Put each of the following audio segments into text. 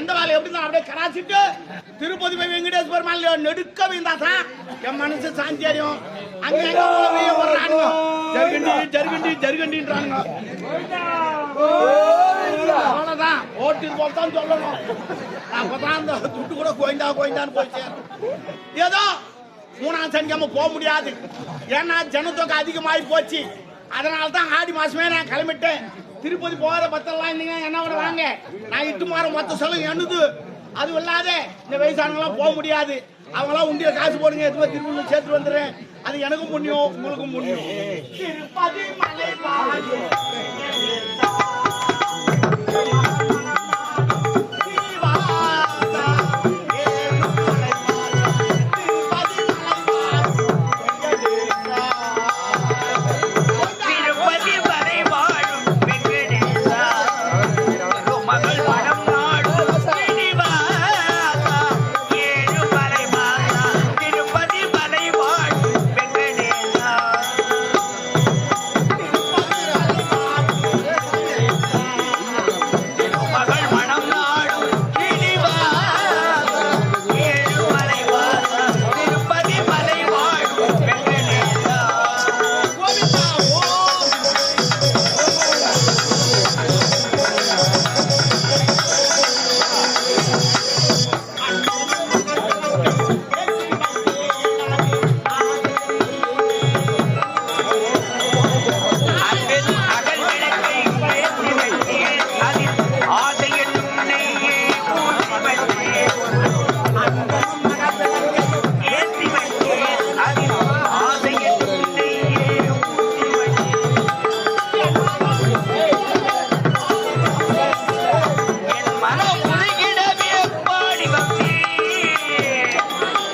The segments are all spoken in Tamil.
எந்த வேலை எப்படி தான் அப்படியே கராச்சிட்டு திருப்பதி போய் வெங்கடேஷ் பெருமாள் நெடுக்க வீந்தா தான் என் மனசு சாந்தி அடையும். அங்க எங்க போய் ஜருகண்டி ஜருகண்டி ஜருகண்டின்றானுங்க. அவ்வளவுதான். ஓட்டு போல் தான் சொல்லணும். அப்பதான் அந்த துட்டு கூட கோயந்தா கோயந்தான்னு போய் ஏதோ மூணாம் சனிக்காம போக முடியாது. ஏன்னா ஜனத்தொகை அதிகமாகி போச்சு. அதனால தான் ஆடி மாசமே நான் கிளம்பிட்டேன். திருப்பதி போகிற பத்தெல்லாம் இல்லைங்க. என்ன பண்ண வாங்க? நான் இட்டு மாற மொத்த செலவு என்னது? அது இல்லாத இந்த வயசானவங்களாம் போக முடியாது. அவங்களாம் உண்டிய காசு போடுங்க எதுவும் திருப்பதி சேர்த்து வந்துடுறேன். அது எனக்கும் புண்ணியம் உங்களுக்கும் புண்ணியம். திருப்பதி மலை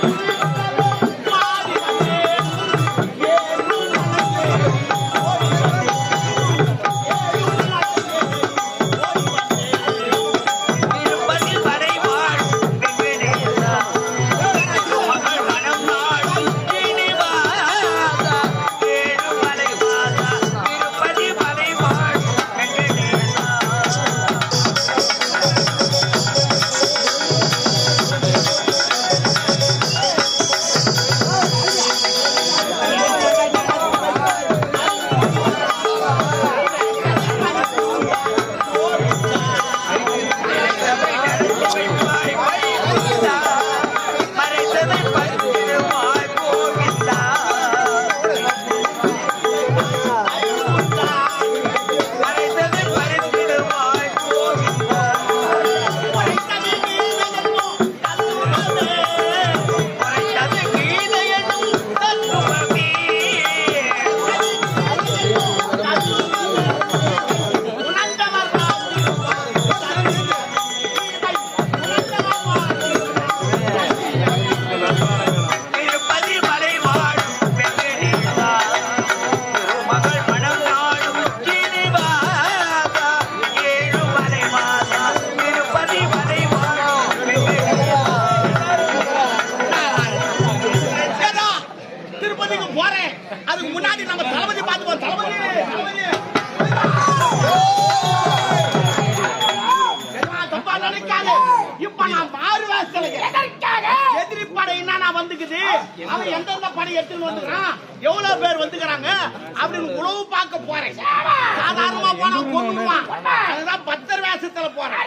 திருப்பதி தளபதிக்கு போறேன். அதுக்கு முன்னாடி நம்ம தளபதி பார்த்துப்போம். தளபதி தளபதி. படை என்னன்னா வந்துக்குது. அவன் எந்தெந்த படை எடுத்துன்னு வந்துக்கிறான்? எவ்வளவு பேர் வந்துக்கிறாங்க? அப்படின்னு உழவு பார்க்க போறேன். சாதாரணமா போனா கொண்டுருவான் அதுதான் பத்தர் வேஷத்துல போறேன்.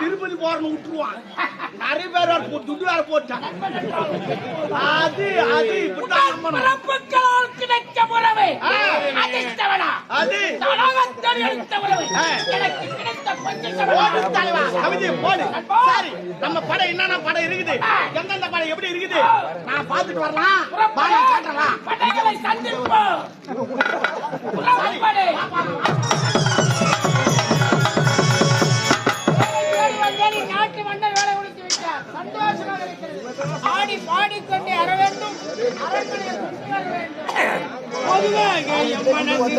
திருப்பதி போறன்னு விட்டுருவான். நிறைய பேர் துட்டு வேற போட்டான். அது அது இப்படிதான் கிடைத்த உறவு. அது. போடு தலைவா. கவிதை போடு. சரி நம்ம படம் என்னென்ன படம் இருக்குது. எந்தெந்த படம் எப்படி இருக்குது? நான் பார்த்துட்டு வரலாம். பாடம் காட்டலாம் படைகளை சந்திப்போம். நாட்டு மன்னர் வேலை முடித்து விட்டார். சந்தோஷமாக இருக்கிறது. ஆடி பாடிக்கொண்டே அற வேண்டும். அரண்மனையை சுற்றி வர வேண்டும். பொதுவாக என் மனதில்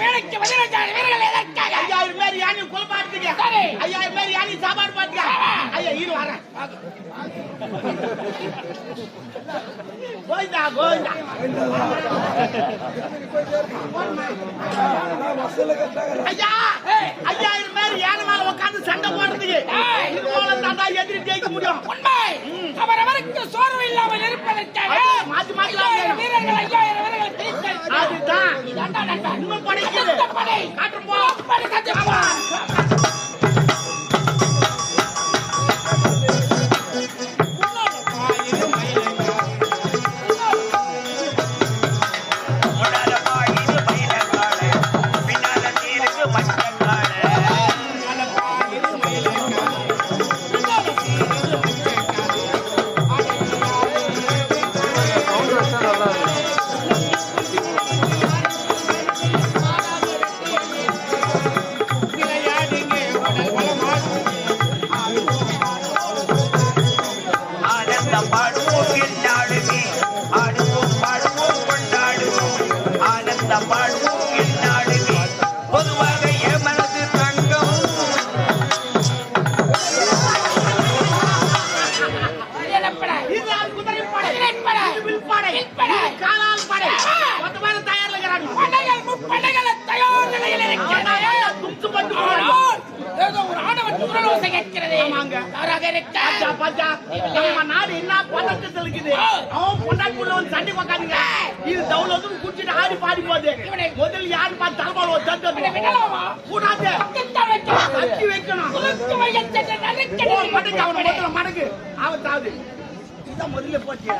வேலைக்கு பதினஞ்சாயிரம் வீரர்கள் எதற்காக? ஐயாயிரம் பேர் யானை கொலை பாத்துக்க ஐயாயிரம் பேர் யானை சாப்பாடு பாத்துக்க ஐயா இரு வர கோவிந்தா கோவிந்தா. ஐயா ஐயாயிரம் பேர் யானை மேல உட்காந்து சண்டை போடுறதுக்கு இது போல தாண்டா எதிரி ஜெயிக்க முடியும். உண்மை. அவரவருக்கு சோர்வு இல்லாமல் இருப்பதற்காக மாத்தி மாத்தி வீரர்கள் ஐயாயிரம் காட்டும் போ காலால் படை. மொத்த பேரும் தயார்ல இருக்கிறாங்க. படைகள் முப்படைகள் தயார் நிலையில் இருக்கிறது. தும்சு பட்டு ஆனால் ஏதோ ஒரு ஆணவன் குரலோசை கேட்கிறது. ஆமாங்க. யாராக இருக்க பாத்தா, பாத்தா, நம்ம நாடு என்ன பதட்டத்துல இருக்குது அவன் பொண்டாட்டிக்குள்ள வந்து சண்டை உக்காந்துங்க இது தவுலதும் குடிச்சிட்டு ஆடி பாடி போகுது. இவனை- முதல்ல யாரு பார்த்து தலைமால ஒரு தட்டு? கூடாது. வைக்கணும். மடக்கு அவனை முதல்ல மடக்கு ஆபத்தாவது இதான் முதல்ல போச்சு.